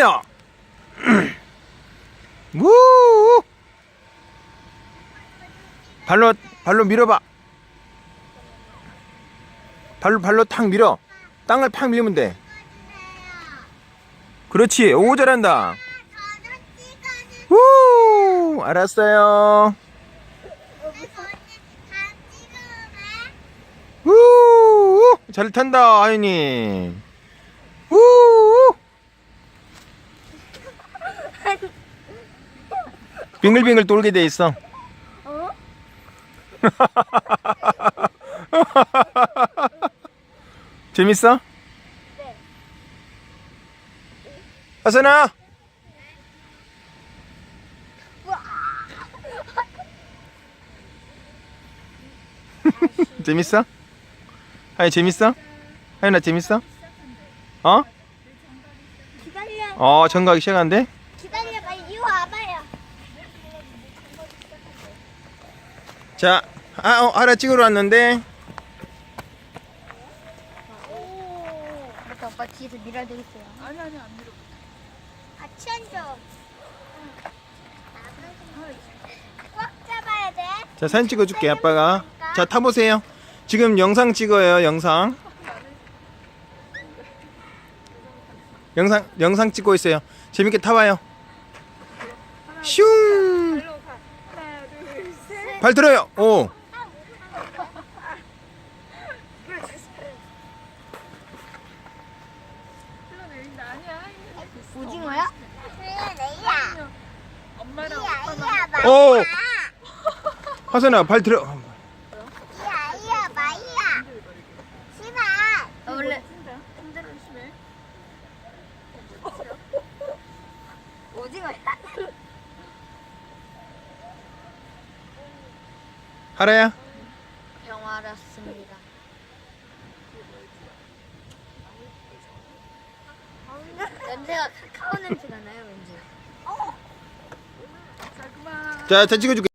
야! 우! 발로 발로 밀어봐. 발로 발로 탁 밀어. 땅을 팍 밀면 돼. 그렇지. 오 잘한다. 우! 알았어요. 우! 잘 탄다, 하윤이. 우! 빙글빙글 돌게 돼 있어. 어? 재밌어? 네. 하선아. 재밌어? 하이 재밌어? 하윤아 재밌어? 어? 기다려. 어 전가기 시작한대? 기다려봐. 이리 와봐요. 자, 아, 어, 하나 찍으러 왔는데 오. 이렇게 오빠 뒤에서 밀어야 되겠어요. 아니 아니 안 밀어. 같이 앉아. 꽉 잡아야 돼. 자 사진 찍어줄게 아빠가 자 타보세요 지금 영상 찍어요 영상 영상 영상 찍고 있어요 재밌게 타봐요 슝 발로 가. 하나 둘 셋. 발 들어요. 아니야. 오징어야? 엄마랑 이야, 아빠만. 이야, 오. 마이야. 화선아 발 들어. 원래 조심해. 오징어야. 하라야 평화롭습니다. 냄새가 카카오 냄새가 나요, 왠지. 자, 자 찍어줄게